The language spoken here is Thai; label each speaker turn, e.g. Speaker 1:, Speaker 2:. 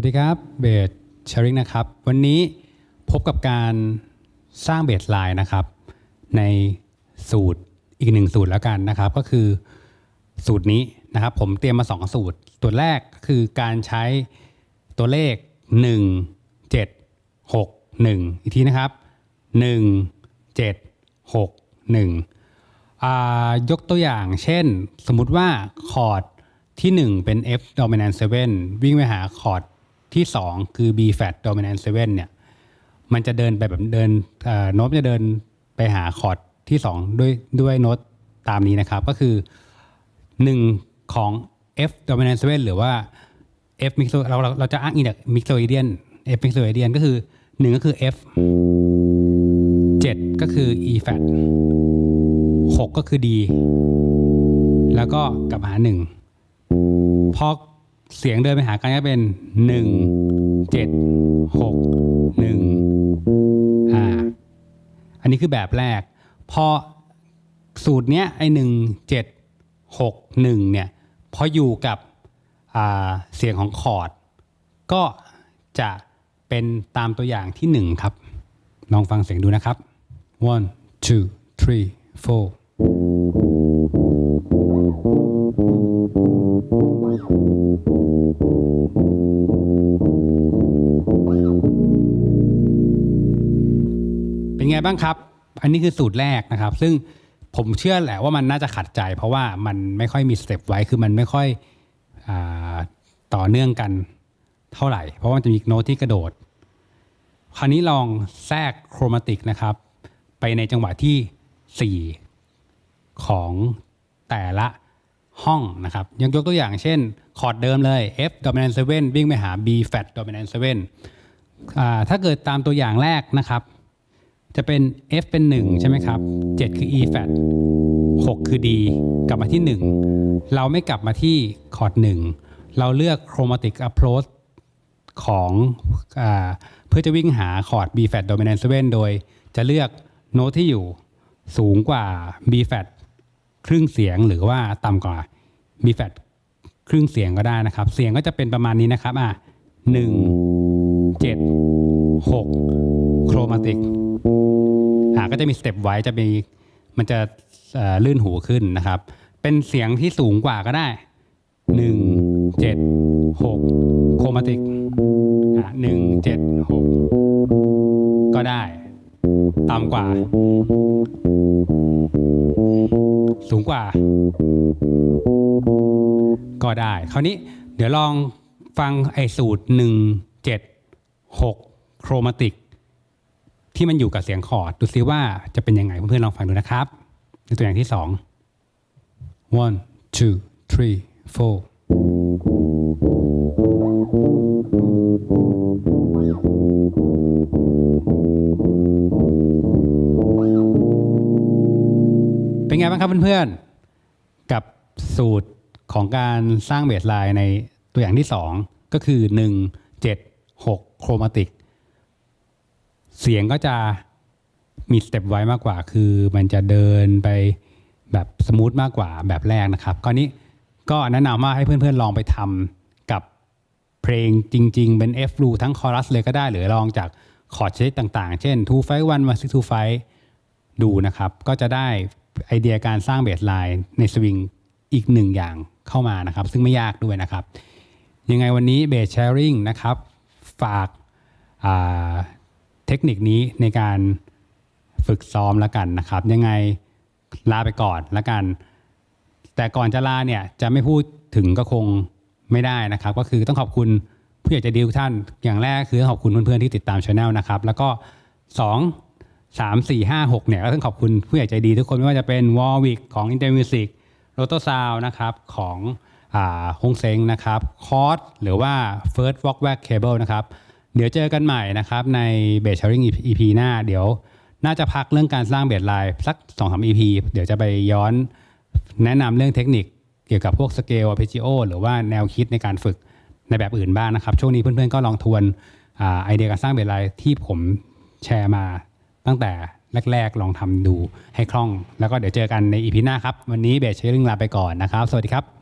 Speaker 1: วัสดีครับเบสชาริงนะครับ วันนี้พบกับการสร้างเบสไลน์นะครับ ในสูตรอีกหนึ่งสูตรแล้วกันนะครับ ก็คือสูตรนี้นะครับ ผมเตรียมมา 2 สูตร ตัวแรกคือการใช้ตัวเลข 1 7 6 1 อีกทีนะครับ 1 7 6 1อ่ายกตัวอย่างเช่น สมมุติว่าคอร์ดที่ 1 เป็น F dominant 7 วิ่งไปหาคอร์ด ที่ 2 คือ B flat dominant 7เนี่ยมันจะเดินไปแบบเดินโน้ตจะเดินไปหาคอร์ดที่ 2 ด้วยด้วยโน้ตตามนี้นะครับ ก็คือ 1 ของ F dominant 7หรือว่า F mixo เราเราเราจะอ้างอิงจาก mixoidian F mixoidian ก็คือ 1 ก็คือ F 7 ก็คือ E flat 6 ก็คือ D แล้วก็กลับหา 1 พอ เสียงเดินไปหากันก็เป็น1 7 6 1อ่าอันนี้คือแบบแรก พอสูตรเนี้ยไอหนึ่งเจ็ดหกหนึ่งเนี่ยพออยู่กับอ่าเสียงของคอร์ด ก็จะเป็นตามตัวอย่างที่หนึ่งครับ ลองฟังเสียงดูนะครับ one two three four ไงบ้างครับ อันนี้คือสูตรแรกนะครับ ซึ่งผมเชื่อแหละว่ามันน่าจะขัดใจ เพราะว่ามันไม่ค่อยมีสเต็ปไว้คือมันไม่ค่อยอต่อเนื่องกันเท่าไหร่ เพราะว่ามันจะมีโน้ตที่กระโดด คราวนี้ลองแทรกโครมาติกนะครับ ไปในจังหวะที่ 4 ของแต่ละห้องนะครับยกยกตัวอย่างเช่น คอร์ดเดิมเลย F dominant 7 วิ่งไปหา B flat dominant 7ถ้าเกิดตามตัวอย่างแรกนะครับ จะเป็น F เป็น 1 ใช่ไหมครับ 7 คือ E flat 6 คือ D กลับมาที่ 1 เราไม่กลับมาที่คอร์ด1 เราเลือก chromatic approach ของอาเพื่อจะวิ่งหาคอร์ด B flat dominant 7โดยจะเลือกโน้ตที่อยู่สูงกว่า B flat ครึ่งเสียงหรือว่าต่ำกว่า B flat ครึ่งเสียงก็ได้นะครับ เสียงก็จะเป็นประมาณนี้นะครับอะหนึ่งเจ็ดหกโครมาติกอ่า ก็จะมีสเต็ปไว้จะมีมันจะลื่นหูขึ้นนะครับ เป็นเสียงที่สูงกว่าก็ได้หนึ่งเจ็ดหกโครมาติกหนึ่งเจ็ดหกก็ได้ ต่ำกว่า สูงกว่า ก็ได้ คราวนี้เดี๋ยวลองฟังไอ้สูตร1 7 6โครมาติก ที่มันอยู่กับเสียงคอร์ดดูซิว่าจะเป็นยังไงเพื่อนๆลองฟังดูนะครับในตัวอย่างที่ 2 one two three four เป็นไงบ้างครับเพื่อนๆ กับสูตรของการสร้างเบสไลน์ในตัวอย่างที่ 2 ก็คือ 1 7 6 โครมาติก เสียงก็จะมีสเต็ปไว้มากกว่า คือมันจะเดินไปแบบสมูทมากกว่าแบบแรกนะครับคราวนี้ก็แนะนำว่าให้เพื่อนๆลองไปทำกับเพลงจริง ๆ เป็น F รูทั้งคอรัสเลยก็ได้ หรือลองจากคอร์ดชนิดต่างๆ เช่น2 5 1มา6 2 5ดูนะครับ ก็จะได้ไอเดียการสร้างเบสไลน์ในสวิงอีกหนึ่งอย่างเข้ามานะครับ ซึ่งไม่ยากด้วยนะครับ ยังไงวันนี้เบสแชร์ริงนะครับ ฝากอ่า เทคนิคนี้ในการฝึกซ้อมแล้วกันนะครับ ยังไงลาไปก่อนแล้วกัน แต่ก่อนจะลาเนี่ยจะไม่พูดถึงก็คงไม่ได้นะครับ ก็คือต้องขอบคุณผู้ใหญ่ใจดีทุกท่าน อย่างแรกคือต้องขอบคุณเพื่อนๆที่ติดตามช anel นะครับ แล้วก็สองสามสี่ห้าหกเนี่ยก็ต้องขอบคุณผู้ใหญ่ใจดีทุกคนไม่ว่าจะเป็นวอลวิกของ i n t e r Music โ o โตซาวนะครับของฮงเซ็งนะครับคอร์สหรือว่า First Walk Back Cable นะครับ เดี๋ยวเจอกันใหม่นะครับในเบส Sharing EP หน้า เดี๋ยวน่าจะพักเรื่องการสร้างเบสไลน์สัก2องส EP เดี๋ยวจะไปย้อนแนะนำเรื่องเทคนิคเกี่ยวกับพวกสเกล arpeggio หรือว่าแนวคิดในการฝึกในแบบอื่นบ้างนะครับ ช่วงนี้เพื่อนๆก็ลองทวนอไอเดียการสร้างเบสไลน์ที่ผมแชร์มาตั้งแต่แรกๆ ลองทำดูให้คล่อง แล้วก็เดี๋ยวเจอกันในอีพีหน้าครับ วันนี้เบสเชอริงลาไปก่อนนะครับ สวัสดีครับ